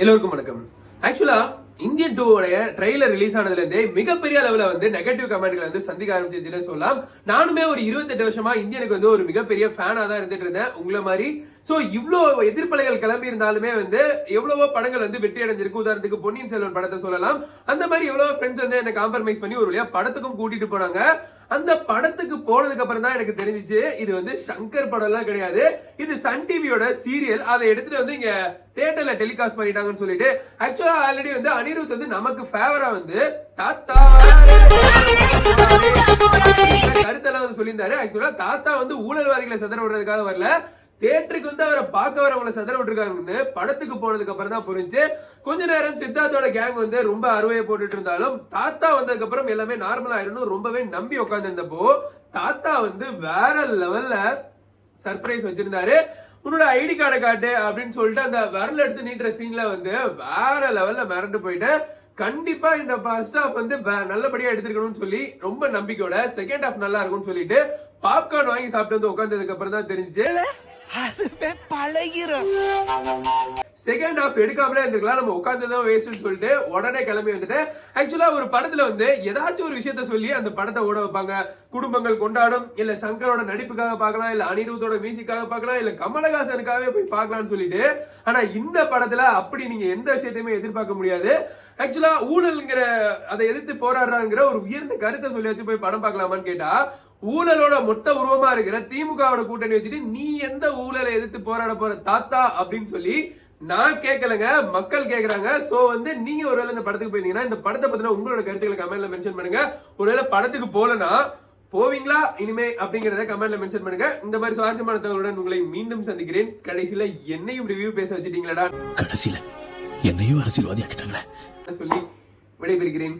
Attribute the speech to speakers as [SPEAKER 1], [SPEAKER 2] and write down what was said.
[SPEAKER 1] எல்லோருக்கும் வணக்கம். Actually Indian டூவோடைய ட்ரெய்லர் ரிலீஸ் ஆனதுல இருந்தே மிகப்பெரிய அளவுல வந்து நெகட்டிவ் கமெண்ட்களை வந்து சந்திக்க ஆரம்பிச்சிருச்சுன்னு சொல்லலாம். நானுமே ஒரு இருபத்தெட்டு வருஷமா இந்தியனுக்கு வந்து ஒரு மிகப்பெரிய ஃபேனா தான் இருந்துட்டு இருந்தேன் உங்களை மாதிரி. சோ இவ்ளோ எதிர்ப்பலைகள் கிளம்பி இருந்தாலுமே வந்து எவ்வளவோ படங்கள் வந்து வெற்றி அடைஞ்சிருக்கு. உதாரணத்துக்கு பொன்னியின் செல்வன் படத்தை சொல்லலாம். அந்த மாதிரி எவ்வளவோ ஃப்ரெண்ட்ஸ் வந்து என்ன காம்ப்ரமைஸ் பண்ணி ஒரு வழியா படத்துக்கும் கூட்டிட்டு போனாங்க. அந்த படத்துக்கு போனதுக்கு அப்புறம் தான் எனக்கு தெரிஞ்சிச்சு இது வந்து சங்கர் படம் எல்லாம் கிடையாது. இது சன் டிவியோட சீரியல் அதை எடுத்துட்டு வந்து இங்க தியேட்டர்ல டெலிகாஸ்ட் பண்ணிட்டாங்கன்னு சொல்லிட்டு ஆக்சுவலா ஆல்ரெடி வந்து அனிருத் வந்து நமக்கு ஃபேவரா வந்து தாத்தா கருத்தெல்லாம் வந்து சொல்லியிருந்தாரு. ஆக்சுவலா தாத்தா வந்து ஊழல்வாதிகளை சதற விடுறதுக்காக வரல. தேட்டருக்கு வந்து அவரை பார்க்க வரவங்களை சதற விட்டுருக்காங்கன்னு படத்துக்கு போனதுக்கு அப்புறம் தான் புரிஞ்சு கொஞ்ச நேரம் சித்தார்த்தோட கேங் வந்து ரொம்ப அறுவையை போட்டுட்டு இருந்தாலும் தாத்தா வந்ததுக்கு அப்புறம் எல்லாமே நார்மல் ஆயிரும் ரொம்பவே நம்பி உட்காந்துருந்தப்போ தாத்தா வந்து வேற லெவல்ல சர்ப்ரைஸ் வச்சிருந்தாரு. உன்னோட ஐடி கார்டை காட்டு அப்படின்னு சொல்லிட்டு அந்த விரல் எடுத்து நீட்டுற சீன்ல வந்து வேற லெவல்ல மிரண்டு போயிட்டு கண்டிப்பா இந்த ஃபர்ஸ்ட் ஹாஃப் வந்து நல்லபடியா எடுத்துருக்கணும்னு சொல்லி ரொம்ப நம்பிக்கையோட செகண்ட் ஹாஃப் நல்லா இருக்கும்னு சொல்லிட்டு பாப்கார்ன் வாங்கி சாப்பிட்டு வந்து உட்காந்ததுக்கு அப்புறம் தான் தெரிஞ்சு
[SPEAKER 2] அதுவே பழகிரும்.
[SPEAKER 1] செகண்ட் ஹாஃப் எடுக்காமலே இருந்திருக்கலாம். நம்ம உட்காந்துதான் வேஸ்ட்னு சொல்லிட்டு உடனே கிளம்பி வந்துட்டு ஆக்சுவலா ஒரு படத்துல வந்து ஏதாச்சும் ஒரு விஷயத்த சொல்லி அந்த படத்தை ஓட வைப்பாங்க. குடும்பங்கள் கொண்டாடும் இல்ல சங்கரோட நடிப்புக்காக பார்க்கலாம் இல்ல அனிருத்தோட மியூசிக்காக பார்க்கலாம் இல்ல கமலஹாசனுக்காகவே போய் பார்க்கலாம்னு சொல்லிட்டு ஆனா இந்த படத்துல அப்படி நீங்க எந்த விஷயத்தையுமே எதிர்பார்க்க முடியாது. ஆக்சுவலா ஊழல்ங்கிற அதை எதிர்த்து போராடுறாங்கிற ஒரு உயர்ந்த கருத்தை சொல்லியாச்சும் போய் படம் பார்க்கலாமான்னு கேட்டா ஊழலோட மொத்த உருவமா இருக்கிற திமுகவோட கூட்டணி வச்சுட்டு நீ எந்த ஊழலை எதிர்த்து போராட போற தாத்தா அப்படின்னு சொல்லி நான் கேட்கலங்க மக்கள் கேக்குறாங்க சோ வந்து நீங்க ஒருவேளை இந்த படத்துக்கு போயிருந்தீங்கன்னா இந்த படத்தை பத்தின உங்களோட கருத்துக்களை கமெண்ட்ல மென்ஷன் பண்ணுங்க. ஒருவேளை படத்துக்கு போலனா போவீங்களா இனிமே அப்படிங்கறத கமெண்ட்ல மென்ஷன் பண்ணுங்க. இந்த மாதிரி சுவாரஸ்யமான தகவலுடன் உங்களை மீண்டும் சந்திக்கிறேன். கடைசியில என்னையும் ரிவ்யூ பேச வச்சிட்டீங்களடா.
[SPEAKER 3] கடைசியில என்னையும் அரசியல்வாதி ஆக்கிட்டாங்களே
[SPEAKER 1] சொல்லி விடைபெறுகிறேன்.